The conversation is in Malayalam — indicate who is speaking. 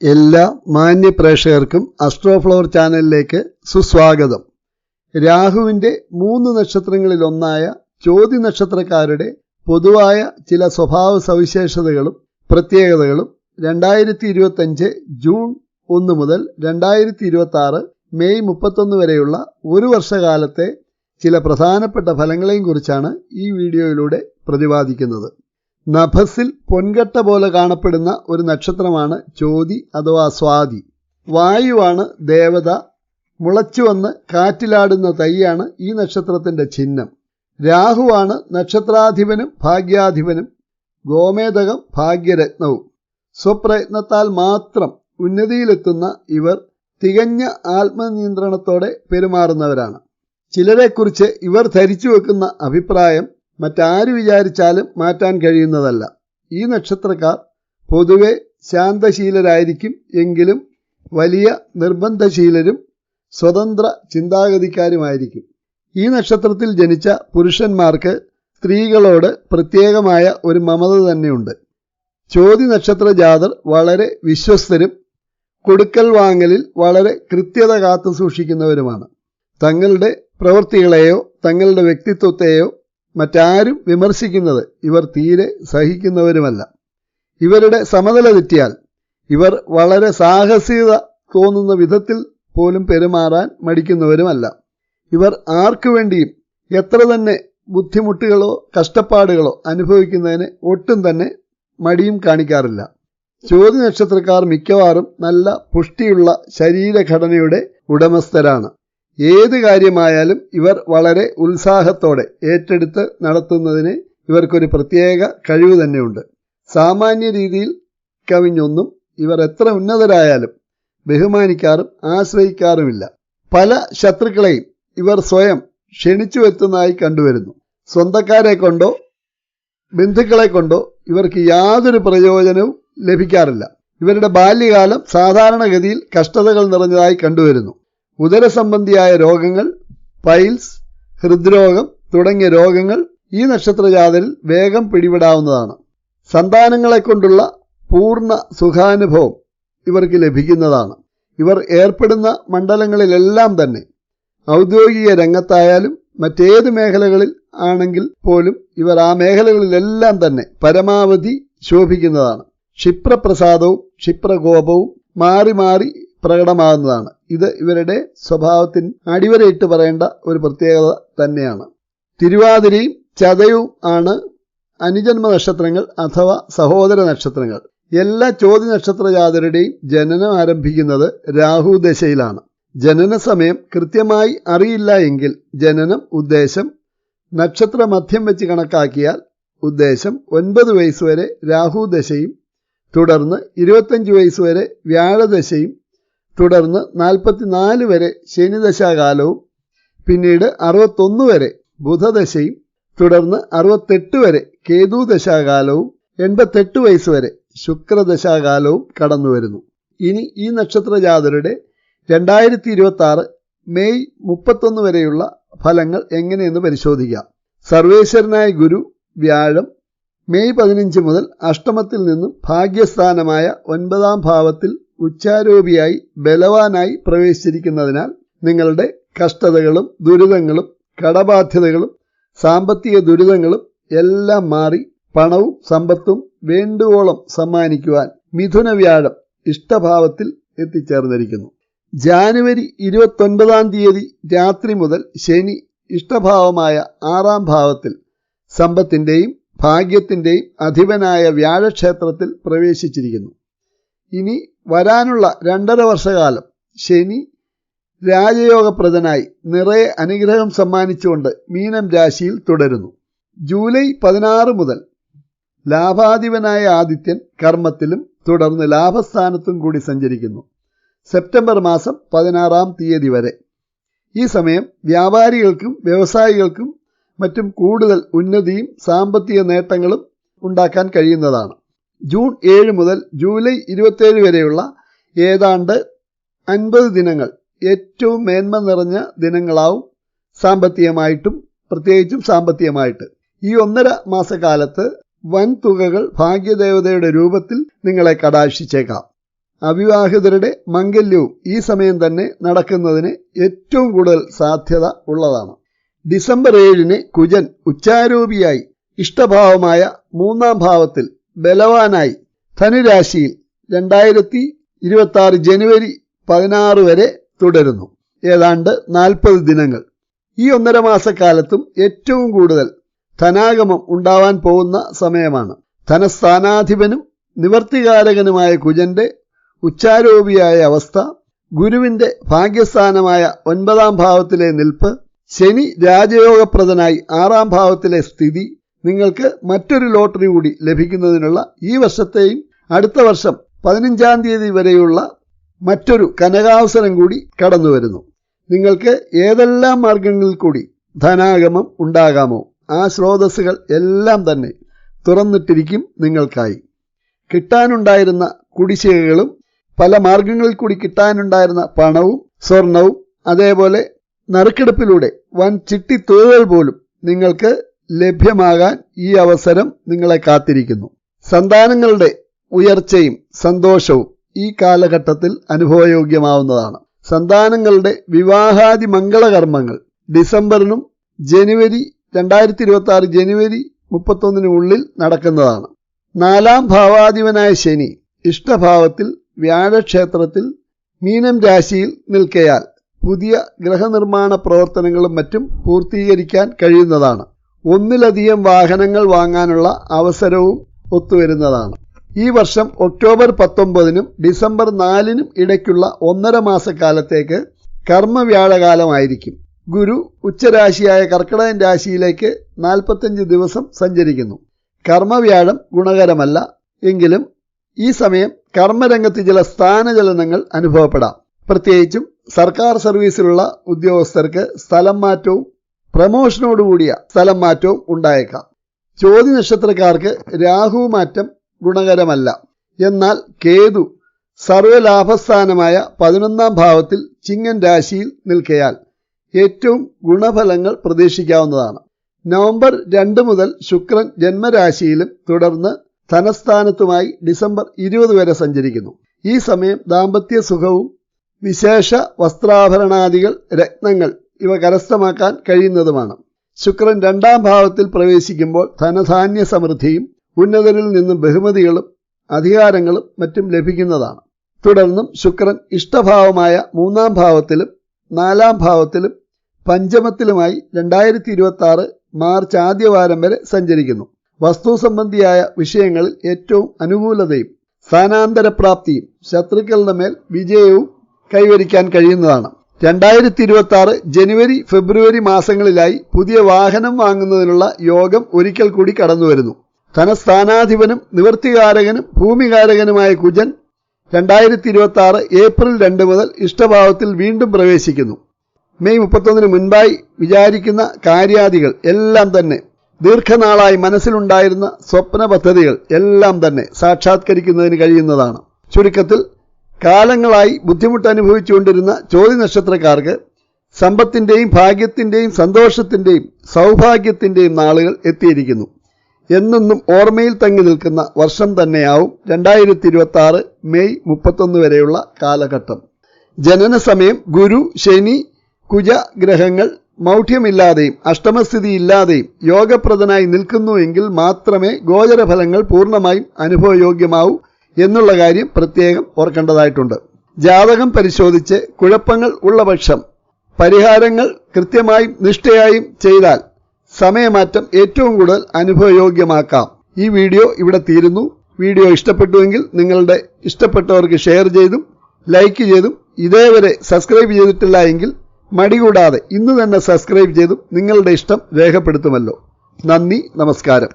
Speaker 1: എല്ലാ മാന്യ പ്രേക്ഷകർക്കും അസ്ട്രോഫ്ലവർ ചാനലിലേക്ക് സുസ്വാഗതം. രാഹുവിന്റെ മൂന്ന് നക്ഷത്രങ്ങളിലൊന്നായ ചോതി നക്ഷത്രക്കാരുടെ പൊതുവായ ചില സ്വഭാവ സവിശേഷതകളും പ്രത്യേകതകളും രണ്ടായിരത്തി ഇരുപത്തഞ്ച് ജൂൺ ഒന്ന് മുതൽ രണ്ടായിരത്തി ഇരുപത്തി മെയ് മുപ്പത്തൊന്ന് വരെയുള്ള ഒരു വർഷകാലത്തെ ചില പ്രധാനപ്പെട്ട ഫലങ്ങളെയും കുറിച്ചാണ് ഈ വീഡിയോയിലൂടെ പ്രതിപാദിക്കുന്നത്. നഭസിൽ പൊൻകട്ട പോലെ കാണപ്പെടുന്ന ഒരു നക്ഷത്രമാണ് ചോതി അഥവാ സ്വാതി. വായുവാണ് ദേവത. മുളച്ചു വന്ന് കാറ്റിലാടുന്ന തൈയാണ് ഈ നക്ഷത്രത്തിന്റെ ചിഹ്നം. രാഹുവാണ് നക്ഷത്രാധിപനും ഭാഗ്യാധിപനും. ഗോമേതകം ഭാഗ്യരത്നവും. സ്വപ്രയത്നത്താൽ മാത്രം ഉന്നതിയിലെത്തുന്ന ഇവർ തികഞ്ഞ ആത്മനിയന്ത്രണത്തോടെ പെരുമാറുന്നവരാണ്. ചിലരെക്കുറിച്ച് ഇവർ ധരിച്ചു വെക്കുന്ന അഭിപ്രായം മറ്റാര് വിചാരിച്ചാലും മാറ്റാൻ കഴിയുന്നതല്ല. ഈ നക്ഷത്രക്കാർ പൊതുവെ ശാന്തശീലരായിരിക്കും എങ്കിലും വലിയ നിർബന്ധശീലരും സ്വതന്ത്ര ചിന്താഗതിക്കാരുമായിരിക്കും. ഈ നക്ഷത്രത്തിൽ ജനിച്ച പുരുഷന്മാർക്ക് സ്ത്രീകളോട് പ്രത്യേകമായ ഒരു മമത തന്നെയുണ്ട്. ചോതി നക്ഷത്ര ജാതർ വളരെ വിശ്വസ്തരും കൊടുക്കൽ വാങ്ങലിൽ വളരെ കൃത്യത കാത്തു സൂക്ഷിക്കുന്നവരുമാണ്. തങ്ങളുടെ പ്രവൃത്തികളെയോ തങ്ങളുടെ വ്യക്തിത്വത്തെയോ മറ്റാരും വിമർശിക്കുന്നത് ഇവർ തീരെ സഹിക്കുന്നവരുമല്ല. ഇവരുടെ സമനില തെറ്റിയാൽ ഇവർ വളരെ സാഹസികത തോന്നുന്ന വിധത്തിൽ പോലും പെരുമാറാൻ മടിക്കുന്നവരുമല്ല. ഇവർ ആർക്കു വേണ്ടിയും എത്ര തന്നെ ബുദ്ധിമുട്ടുകളോ കഷ്ടപ്പാടുകളോ അനുഭവിക്കുന്നതിന് ഒട്ടും തന്നെ മടിയും കാണിക്കാറില്ല. ചോതി നക്ഷത്രക്കാർ മിക്കവാറും നല്ല പുഷ്ടിയുള്ള ശരീരഘടനയുടെ ഉടമസ്ഥരാണ്. ഏത് കാര്യമായാലും ഇവർ വളരെ ഉത്സാഹത്തോടെ ഏറ്റെടുത്ത് നടത്തുന്നതിന് ഇവർക്കൊരു പ്രത്യേക കഴിവ് തന്നെയുണ്ട്. സാമാന്യ രീതിയിൽ കവിഞ്ഞൊന്നും ഇവർ എത്ര ഉന്നതരായാലും ബഹുമാനിക്കാറും ആശ്രയിക്കാറുമില്ല. പല ശത്രുക്കളെയും ഇവർ സ്വയം ക്ഷണിച്ചു എത്തുന്നതായി കണ്ടുവരുന്നു. സ്വന്തക്കാരെ കൊണ്ടോ ബന്ധുക്കളെ കൊണ്ടോ ഇവർക്ക് യാതൊരു പ്രയോജനവും ലഭിക്കാറില്ല. ഇവരുടെ ബാല്യകാലം സാധാരണഗതിയിൽ കഷ്ടതകൾ നിറഞ്ഞതായി കണ്ടുവരുന്നു. ഉദരസംബന്ധിയായ രോഗങ്ങൾ പൈൽസ് ഹൃദ്രോഗം തുടങ്ങിയ രോഗങ്ങൾ ഈ നക്ഷത്രജാതരിൽ വേഗം പിടിപെടാവുന്നതാണ്. സന്താനങ്ങളെ കൊണ്ടുള്ള പൂർണ സുഖാനുഭവം ഇവർക്ക് ലഭിക്കുന്നതാണ്. ഇവർ ഏർപ്പെടുന്ന മണ്ഡലങ്ങളിലെല്ലാം തന്നെ ഔദ്യോഗിക രംഗത്തായാലും മറ്റേത് മേഖലകളിൽ ആണെങ്കിൽ പോലും ഇവർ ആ മേഖലകളിലെല്ലാം തന്നെ പരമാവധി ശോഭിക്കുന്നതാണ്. ക്ഷിപ്രപ്രസാദവും ക്ഷിപ്രകോപവും മാറി മാറി പ്രകടമാകുന്നതാണ്. ഇത് ഇവരുടെ സ്വഭാവത്തിന് അടിവരയിട്ട് പറയേണ്ട ഒരു പ്രത്യേകത തന്നെയാണ്. തിരുവാതിരയും ചതയും ആണ് അനുജന്മ നക്ഷത്രങ്ങൾ അഥവാ സഹോദര നക്ഷത്രങ്ങൾ. എല്ലാ ചോദ്യ നക്ഷത്ര ജാതരുടെയും ജനനം ആരംഭിക്കുന്നത് രാഹു ദശയിലാണ്. ജനന സമയം കൃത്യമായി അറിയില്ല എങ്കിൽ ജനനം ഉദ്ദേശം നക്ഷത്ര മധ്യം വെച്ച് കണക്കാക്കിയാൽ ഉദ്ദേശം ഒൻപത് വയസ്സ് വരെ രാഹു ദശയും തുടർന്ന് ഇരുപത്തഞ്ച് വയസ്സ് വരെ വ്യാഴദശയും തുടർന്ന് നാൽപ്പത്തിനാല് വരെ ശനിദശാകാലവും പിന്നീട് അറുപത്തൊന്ന് വരെ ബുധദശയും തുടർന്ന് അറുപത്തെട്ട് വരെ കേതുദശാകാലവും എൺപത്തെട്ട് വയസ്സ് വരെ ശുക്രദശാകാലവും കടന്നു വരുന്നു. ഇനി ഈ നക്ഷത്ര ജാതരുടെ രണ്ടായിരത്തി ഇരുപത്തി ആറ് മെയ് മുപ്പത്തൊന്ന് വരെയുള്ള ഫലങ്ങൾ എങ്ങനെയെന്ന് പരിശോധിക്കാം. സർവേശ്വരനായ ഗുരു വ്യാഴം മെയ് പതിനഞ്ച് മുതൽ അഷ്ടമത്തിൽ നിന്നും ഭാഗ്യസ്ഥാനമായ ഒൻപതാം ഭാവത്തിൽ ഉച്ചാരോപിയായി ബലവാനായി പ്രവേശിച്ചിരിക്കുന്നതിനാൽ നിങ്ങളുടെ കഷ്ടതകളും ദുരിതങ്ങളും കടബാധ്യതകളും സാമ്പത്തിക ദുരിതങ്ങളും എല്ലാം മാറി പണവും സമ്പത്തും വേണ്ടുവോളം സമ്മാനിക്കുവാൻ മിഥുന വ്യാഴം ഇഷ്ടഭാവത്തിൽ എത്തിച്ചേർന്നിരിക്കുന്നു. ജാനുവരി ഇരുപത്തൊൻപതാം തീയതി രാത്രി മുതൽ ശനി ഇഷ്ടഭാവമായ ആറാം ഭാവത്തിൽ സമ്പത്തിന്റെയും ഭാഗ്യത്തിന്റെയും അധിപനായ വ്യാഴക്ഷേത്രത്തിൽ പ്രവേശിച്ചിരിക്കുന്നു. ഇനി വരാനുള്ള രണ്ടര വർഷകാലം ശനി രാജയോഗപ്രദനായി നിറയെ അനുഗ്രഹം സമ്മാനിച്ചുകൊണ്ട് മീനം രാശിയിൽ തുടരുന്നു. ജൂലൈ പതിനാറ് മുതൽ ലാഭാധിപനായ ആദിത്യൻ കർമ്മത്തിലും തുടർന്ന് ലാഭസ്ഥാനത്തും കൂടി സഞ്ചരിക്കുന്നു. സെപ്റ്റംബർ മാസം പതിനാറാം തീയതി വരെ. ഈ സമയം വ്യാപാരികൾക്കും വ്യവസായികൾക്കും മറ്റും കൂടുതൽ ഉന്നതിയും സാമ്പത്തിക നേട്ടങ്ങളും ഉണ്ടാക്കാൻ കഴിയുന്നതാണ്. ജൂൺ ഏഴ് മുതൽ ജൂലൈ ഇരുപത്തേഴ് വരെയുള്ള ഏതാണ്ട് അൻപത് ദിനങ്ങൾ ഏറ്റവും മേന്മ നിറഞ്ഞ ദിനങ്ങളാവും സാമ്പത്തികമായിട്ടും പ്രത്യേകിച്ചും സാമ്പത്തികമായിട്ട്. ഈ ഒന്നര മാസക്കാലത്ത് വൻ തുകകൾ ഭാഗ്യദേവതയുടെ രൂപത്തിൽ നിങ്ങളെ കടാശിച്ചേക്കാം അവിവാഹിതരുടെ മംഗല്യവും ഈ സമയം തന്നെ നടക്കുന്നതിന് ഏറ്റവും കൂടുതൽ സാധ്യത ഉള്ളതാണ്. ഡിസംബർ ഏഴിന് കുജൻ ഉച്ചാരൂപിയായി ഇഷ്ടഭാവമായ മൂന്നാം ഭാവത്തിൽ ബലവാനായി. ധനുരാശിയിൽ രണ്ടായിരത്തി ഇരുപത്തി ആറ് ജനുവരി പതിനാറ് വരെ തുടരുന്നു. ഏതാണ്ട് നാൽപ്പത് ദിനങ്ങൾ. ഈ ഒന്നര മാസക്കാലത്തും ഏറ്റവും കൂടുതൽ ധനാഗമം ഉണ്ടാവാൻ പോകുന്ന സമയമാണ്. ധനസ്ഥാനാധിപനും നിവർത്തികാരകനുമായ കുജന്റെ ഉച്ചാരോപിയായ അവസ്ഥ ഗുരുവിന്റെ ഭാഗ്യസ്ഥാനമായ ഒൻപതാം ഭാവത്തിലെ നിൽപ്പ് ശനി രാജയോഗപ്രദനായി ആറാം ഭാവത്തിലെ സ്ഥിതി നിങ്ങൾക്ക് മറ്റൊരു ലോട്ടറി കൂടി ലഭിക്കുന്നതിനുള്ള ഈ വർഷത്തെയും അടുത്ത വർഷം പതിനഞ്ചാം തീയതി വരെയുള്ള മറ്റൊരു കനകാവസരം കൂടി കടന്നു വരുന്നു. നിങ്ങൾക്ക് ഏതെല്ലാം മാർഗങ്ങളിൽ കൂടി ധനാഗമം ഉണ്ടാകാമോ ആ സ്രോതസ്സുകൾ എല്ലാം തന്നെ തുറന്നിട്ടിരിക്കും നിങ്ങൾക്കായി. കിട്ടാനുണ്ടായിരുന്ന കുടിശ്ശികകളും പല മാർഗങ്ങളിൽ കൂടി കിട്ടാനുണ്ടായിരുന്ന പണവും സ്വർണവും അതേപോലെ നറുക്കെടുപ്പിലൂടെ വൻ ചിട്ടി തുകകൾ പോലും നിങ്ങൾക്ക് ലഭ്യമാകാൻ ഈ അവസരം നിങ്ങളെ കാത്തിരിക്കുന്നു. സന്താനങ്ങളുടെ ഉയർച്ചയും സന്തോഷവും ഈ കാലഘട്ടത്തിൽ അനുഭവയോഗ്യമാവുന്നതാണ്. സന്താനങ്ങളുടെ വിവാഹാദി മംഗളകർമ്മങ്ങൾ ഡിസംബറിനും ജനുവരി രണ്ടായിരത്തി ഇരുപത്തി ആറ് ജനുവരി മുപ്പത്തൊന്നിനുള്ളിൽ നടക്കുന്നതാണ്. നാലാം ഭാവാധിപനായ ശനി ഇഷ്ടഭാവത്തിൽ വ്യാഴക്ഷേത്രത്തിൽ മീനം രാശിയിൽ നിൽക്കയാൽ പുതിയ ഗ്രഹനിർമ്മാണ പ്രവർത്തനങ്ങളും മറ്റും പൂർത്തീകരിക്കാൻ കഴിയുന്നതാണ്. ഒന്നിലധികം വാഹനങ്ങൾ വാങ്ങാനുള്ള അവസരവും ഒത്തുവരുന്നതാണ്. ഈ വർഷം ഒക്ടോബർ പത്തൊമ്പതിനും ഡിസംബർ നാലിനും ഇടയ്ക്കുള്ള ഒന്നര മാസക്കാലത്തേക്ക് കർമ്മവ്യാഴകാലമായിരിക്കും. ഗുരു ഉച്ചരാശിയായ കർക്കിടകൻ രാശിയിലേക്ക് നാൽപ്പത്തഞ്ച് ദിവസം സഞ്ചരിക്കുന്നു. കർമ്മവ്യാഴം ഗുണകരമല്ല. എങ്കിലും ഈ സമയം കർമ്മരംഗത്ത് ചില സ്ഥാനചലനങ്ങൾ അനുഭവപ്പെടാം. പ്രത്യേകിച്ചും സർക്കാർ സർവീസിലുള്ള ഉദ്യോഗസ്ഥർക്ക് സ്ഥലം മാറ്റവും പ്രമോഷനോടുകൂടിയ സ്ഥലം മാറ്റവും ഉണ്ടായേക്കാം. ചോതി നക്ഷത്രക്കാർക്ക് രാഹു മാറ്റം ഗുണകരമല്ല. എന്നാൽ കേതു സർവലാഭസ്ഥാനമായ പതിനൊന്നാം ഭാവത്തിൽ ചിങ്ങൻ രാശിയിൽ നിൽക്കയാൽ ഏറ്റവും ഗുണഫലങ്ങൾ പ്രതീക്ഷിക്കാവുന്നതാണ്. നവംബർ രണ്ട് മുതൽ ശുക്രൻ ജന്മരാശിയിലും തുടർന്ന് ധനസ്ഥാനത്തുമായി ഡിസംബർ ഇരുപത് വരെ സഞ്ചരിക്കുന്നു. ഈ സമയം ദാമ്പത്യ സുഖവും വിശേഷ വസ്ത്രാഭരണാദികൾ രത്നങ്ങൾ ഇവ കരസ്ഥമാക്കാൻ കഴിയുന്നതുമാണ്. ശുക്രൻ രണ്ടാം ഭാവത്തിൽ പ്രവേശിക്കുമ്പോൾ ധനധാന്യ സമൃദ്ധിയും ഉന്നതരിൽ നിന്നും ബഹുമതികളും അധികാരങ്ങളും മറ്റും ലഭിക്കുന്നതാണ്. തുടർന്നും ശുക്രൻ ഇഷ്ടഭാവമായ മൂന്നാം ഭാവത്തിലും നാലാം ഭാവത്തിലും പഞ്ചമത്തിലുമായി രണ്ടായിരത്തി ഇരുപത്തി ആറ് മാർച്ച് ആദ്യവാരം വരെ സഞ്ചരിക്കുന്നു. വസ്തു സംബന്ധിയായ വിഷയങ്ങളിൽ ഏറ്റവും അനുകൂലതയും സ്ഥാനാന്തരപ്രാപ്തിയും ശത്രുക്കളുടെ മേൽ വിജയവും കൈവരിക്കാൻ കഴിയുന്നതാണ്. രണ്ടായിരത്തി ഇരുപത്തി ആറ് ജനുവരി ഫെബ്രുവരി മാസങ്ങളിലായി പുതിയ വാഹനം വാങ്ങുന്നതിനുള്ള യോഗം ഒരിക്കൽ കൂടി കടന്നുവരുന്നു. ധനസ്ഥാനാധിപനും നിവൃത്തികാരകനും ഭൂമികാരകനുമായ കുജൻ രണ്ടായിരത്തി ഇരുപത്തി ആറ് ഏപ്രിൽ രണ്ട് മുതൽ ഇഷ്ടഭാവത്തിൽ വീണ്ടും പ്രവേശിക്കുന്നു. മെയ് മുപ്പത്തൊന്നിന് മുൻപായി വിചാരിക്കുന്ന കാര്യാദികൾ എല്ലാം തന്നെ ദീർഘനാളായി മനസ്സിലുണ്ടായിരുന്ന സ്വപ്ന പദ്ധതികൾ എല്ലാം തന്നെ സാക്ഷാത്കരിക്കുന്നതിന് കഴിയുന്നതാണ്. ചുരുക്കത്തിൽ കാലങ്ങളായി ബുദ്ധിമുട്ട് അനുഭവിച്ചുകൊണ്ടിരുന്ന ചോതി നക്ഷത്രക്കാർക്ക് സമ്പത്തിന്റെയും ഭാഗ്യത്തിന്റെയും സന്തോഷത്തിന്റെയും സൗഭാഗ്യത്തിന്റെയും നാളുകൾ എത്തിയിരിക്കുന്നു. എന്നെന്നും ഓർമ്മയിൽ തങ്ങി നിൽക്കുന്ന വർഷം തന്നെയാവും രണ്ടായിരത്തി ഇരുപത്തി ആറ് മെയ് മുപ്പത്തൊന്ന് വരെയുള്ള കാലഘട്ടം. ജനന സമയം ഗുരു ശനി കുജ ഗ്രഹങ്ങൾ മൗഢ്യമില്ലാതെയും അഷ്ടമസ്ഥിതി ഇല്ലാതെയും യോഗപ്രദനായി നിൽക്കുന്നു എങ്കിൽ മാത്രമേ ഗോചരഫലങ്ങൾ പൂർണമായും അനുഭവയോഗ്യമാവൂ എന്നുള്ള കാര്യം പ്രത്യേകം ഓർക്കേണ്ടതായിട്ടുണ്ട്. ജാതകം പരിശോധിച്ച് കുഴപ്പങ്ങൾ ഉള്ള പക്ഷം പരിഹാരങ്ങൾ കൃത്യമായും നിഷ്ഠയായും ചെയ്താൽ സമയമാറ്റം ഏറ്റവും കൂടുതൽ അനുഭവയോഗ്യമാക്കാം. ഈ വീഡിയോ ഇവിടെ തീരുന്നു. വീഡിയോ ഇഷ്ടപ്പെട്ടുവെങ്കിൽ നിങ്ങളുടെ ഇഷ്ടപ്പെട്ടവർക്ക് ഷെയർ ചെയ്തും ലൈക്ക് ചെയ്തും ഇതേവരെ സബ്സ്ക്രൈബ് ചെയ്തിട്ടില്ല എങ്കിൽ മടികൂടാതെ ഇന്ന് തന്നെ സബ്സ്ക്രൈബ് ചെയ്തും നിങ്ങളുടെ ഇഷ്ടം രേഖപ്പെടുത്തുമല്ലോ. നന്ദി നമസ്കാരം.